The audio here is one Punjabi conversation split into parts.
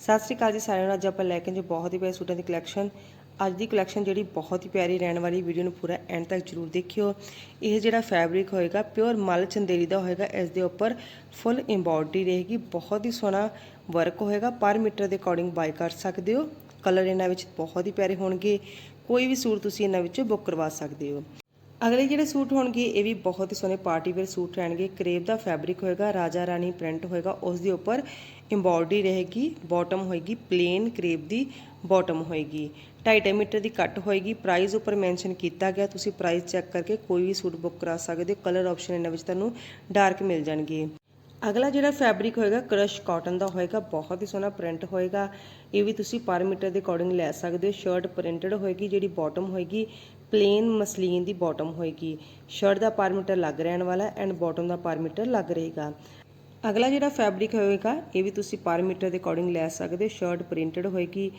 ਸਤਿ ਸ਼੍ਰੀ ਅਕਾਲ ਜੀ ਸਾਰਿਆਂ ਨੂੰ। ਅੱਜ ਆਪਾਂ ਲੈ ਕੇ ਆਏ ਜੀ ਬਹੁਤ ਹੀ ਪਿਆਰੇ ਸੂਟਾਂ ਦੀ ਕਲੈਕਸ਼ਨ ਅੱਜ ਦੀ ਕਲੈਕਸ਼ਨ ਜਿਹੜੀ ਬਹੁਤ ਹੀ ਪਿਆਰੀ ਰਹਿਣ ਵਾਲੀ ਵੀਡੀਓ ਨੂੰ ਪੂਰਾ ਐਂਡ ਤੱਕ ਜਰੂਰ ਦੇਖਿਓ। ਇਹ ਜਿਹੜਾ ਫੈਬਰਿਕ ਹੋਏਗਾ ਪਿਓਰ ਮਲ ਚੰਦੇਰੀ ਦਾ ਹੋਏਗਾ, ਇਸ ਦੇ ਉੱਪਰ ਫੁੱਲ ਐਮਬੋਡਰੀ ਰਹੇਗੀ। ਬਹੁਤ ਹੀ ਸੋਹਣਾ ਵਰਕ ਹੋਏਗਾ, ਪਰ ਮੀਟਰ ਦੇ ਅਕੋਰਡਿੰਗ ਬਾਈ ਕਰ ਸਕਦੇ ਹੋ। ਕਲਰ ਇਹਨਾਂ ਵਿੱਚ ਬਹੁਤ ਹੀ ਪਿਆਰੇ ਹੋਣਗੇ। ਕੋਈ ਵੀ ਸੂਟ ਤੁਸੀਂ ਇਹਨਾਂ ਵਿੱਚੋਂ ਬੁੱਕ ਕਰਵਾ ਸਕਦੇ ਹੋ। ਅਗਲੇ ਜਿਹੜੇ ਸੂਟ ਹੋਣਗੇ, ਇਹ ਵੀ ਬਹੁਤ ਹੀ ਸੋਹਣੇ ਪਾਰਟੀ ਵੇਅਰ ਸੂਟ ਰਹਿਣਗੇ। ਕਰੇਪ ਦਾ ਫੈਬਰਿਕ ਹੋਏਗਾ, ਰਾਜਾ ਰਾਣੀ ਪ੍ਰਿੰਟ ਹੋਏਗਾ, ਉਸ ਦੇ ਉੱਪਰ ਐਮਬੋਡਰੀ ਰਹੇਗੀ ਬਾਟਮ ਹੋਏਗੀ ਪਲੇਨ ਕਰੇਪ ਦੀ ਬਾਟਮ ਹੋਏਗੀ। 2.5 ਮੀਟਰ ਦੀ ਕੱਟ ਹੋਏਗੀ ਪ੍ਰਾਈਸ ਉੱਪਰ ਮੈਂਸ਼ਨ ਕੀਤਾ ਗਿਆ, ਤੁਸੀਂ ਪ੍ਰਾਈਸ ਚੈੱਕ ਕਰਕੇ ਕੋਈ ਵੀ ਸੂਟ ਬੁੱਕ ਕਰਾ ਸਕਦੇ ਹੋ ਕਲਰ ਆਪਸ਼ਨ ਇਹਨਾਂ ਵਿੱਚ ਤੁਹਾਨੂੰ ਡਾਰਕ ਮਿਲ ਜਾਣਗੇ। ਅਗਲਾ ਜਿਹੜਾ ਫੈਬਰਿਕ ਹੋਏਗਾ ਕ੍ਰਸ਼ ਕਾਟਨ ਦਾ ਹੋਏਗਾ, ਬਹੁਤ ਹੀ ਸੋਹਣਾ ਪ੍ਰਿੰਟ ਹੋਏਗਾ। ਇਹ ਵੀ ਤੁਸੀਂ ਪਰ ਮੀਟਰ ਦੇ ਅਕੋਰਡਿੰਗ ਲੈ ਸਕਦੇ ਹੋ। ਸ਼ਰਟ ਪ੍ਰਿੰਟਡ ਹੋਏਗੀ, ਜਿਹੜੀ ਬਾਟਮ ਹੋਏਗੀ ਪਲੇਨ ਮਸਲੀਨ ਦੀ ਬਾਟਮ ਹੋਏਗੀ। ਸ਼ਰਟ ਦਾ ਪਰ ਮੀਟਰ ਲੱਗ ਰਹਿਣ ਵਾਲਾ and bottom the per metre ਲੱਗ ਰਹੇਗਾ। ਅਗਲਾ ਜਿਹੜਾ ਫੈਬਰਿਕ ਹੋਏਗਾ, ਇਹ ਵੀ ਤੁਸੀਂ ਪਰ ਮੀਟਰ ਦੇ ਅਕੋਰਡਿੰਗ ਲੈ ਸਕਦੇ ਹੋ। ਸ਼ਰਟ ਪ੍ਰਿੰਟਡ ਹੋਏਗੀ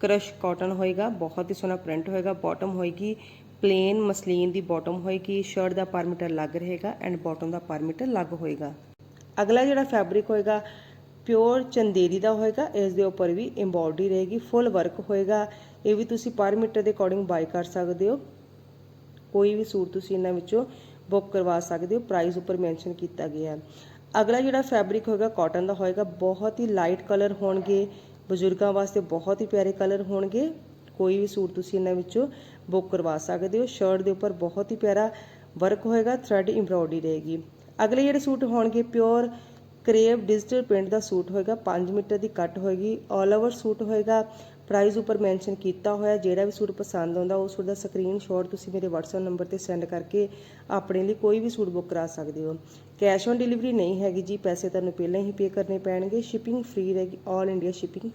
ਕ੍ਰਸ਼ ਕਾਟਨ ਹੋਏਗਾ, ਬਹੁਤ ਹੀ ਸੋਹਣਾ ਪ੍ਰਿੰਟ ਹੋਏਗਾ ਬਾਟਮ ਹੋਏਗੀ ਪਲੇਨ ਮਸਲੀਨ ਦੀ ਬਾਟਮ ਹੋਏਗੀ। ਸ਼ਰਟ ਦਾ ਪਰ ਮੀਟਰ ਲੱਗ ਰਹੇਗਾ and bottom the per metre ਲੱਗ ਹੋਏਗਾ। ਅਗਲਾ ਜਿਹੜਾ ਫੈਬਰਿਕ ਹੋਏਗਾ ਪਿਓਰ ਚੰਦੇਰੀ ਦਾ ਹੋਏਗਾ, ਇਸ ਦੇ ਉੱਪਰ ਵੀ ਐਮਬੋਡਰੀ ਰਹੇਗੀ ਫੁੱਲ ਵਰਕ ਹੋਏਗਾ। ਇਹ ਵੀ ਤੁਸੀਂ ਪਰ ਮੀਟਰ ਦੇ ਅਕੋਰਡਿੰਗ ਬਾਈ ਕਰ ਸਕਦੇ ਹੋ। ਕੋਈ ਵੀ ਸੂਟ ਤੁਸੀਂ ਇਹਨਾਂ ਵਿੱਚੋਂ ਬੁੱਕ ਕਰਵਾ ਸਕਦੇ ਹੋ ਪ੍ਰਾਈਸ ਉੱਪਰ ਮੈਂਸ਼ਨ ਕੀਤਾ ਗਿਆ। ਹੈ ਅਗਲਾ ਜਿਹੜਾ ਫੈਬਰਿਕ ਹੋਏਗਾ ਕਾਟਨ ਦਾ ਹੋਏਗਾ, ਬਹੁਤ ਹੀ ਲਾਈਟ ਕਲਰ ਹੋਣਗੇ। ਬਜ਼ੁਰਗਾਂ ਵਾਸਤੇ ਬਹੁਤ ਹੀ ਪਿਆਰੇ ਕਲਰ ਹੋਣਗੇ। ਕੋਈ ਵੀ ਸੂਟ ਤੁਸੀਂ ਇਹਨਾਂ ਵਿੱਚੋਂ ਬੁੱਕ ਕਰਵਾ ਸਕਦੇ ਹੋ। ਸ਼ਰਟ ਦੇ ਉੱਪਰ ਬਹੁਤ ਹੀ ਪਿਆਰਾ ਵਰਕ ਹੋਏਗਾ ਥਰੈਡ ਐਮਬ੍ਰੋਇਡਰੀ ਰਹੇਗੀ। ਅਗਲੇ ਜਿਹੜੇ ਸੂਟ ਹੋਣਗੇ ਪਿਓਰ ਕਰੇਵ ਡਿਜੀਟਲ ਪ੍ਰਿੰਟ ਦਾ ਸੂਟ ਹੋਏਗਾ 5 ਮੀਟਰ ਦੀ ਕੱਟ ਹੋਏਗੀ ਆਲ ਓਵਰ ਸੂਟ ਹੋਏਗਾ ਪ੍ਰਾਈਸ ਉੱਪਰ ਮੈਂਸ਼ਨ ਕੀਤਾ ਹੋਇਆ, ਜਿਹੜਾ ਵੀ ਸੂਟ ਪਸੰਦ ਆਉਂਦਾ ਉਹ ਸੂਟ ਦਾ ਸਕਰੀਨਸ਼ਾਟ ਤੁਸੀਂ ਮੇਰੇ WhatsApp ਨੰਬਰ ਤੇ ਸੈਂਡ ਕਰਕੇ ਆਪਣੇ ਲਈ ਕੋਈ ਵੀ ਸੂਟ ਬੁੱਕ ਕਰਾ ਸਕਦੇ ਹੋ। ਕੈਸ਼ ਔਨ ਡਿਲੀਵਰੀ ਨਹੀਂ ਹੈਗੀ ਜੀ, ਪੈਸੇ ਤੁਹਾਨੂੰ ਪਹਿਲਾਂ ਹੀ ਪੇ ਕਰਨੇ ਪੈਣਗੇ ਸ਼ਿਪਿੰਗ ਫ੍ਰੀ ਰਹੇਗੀ ਆਲ ਇੰਡੀਆ ਸ਼ਿਪਿੰਗ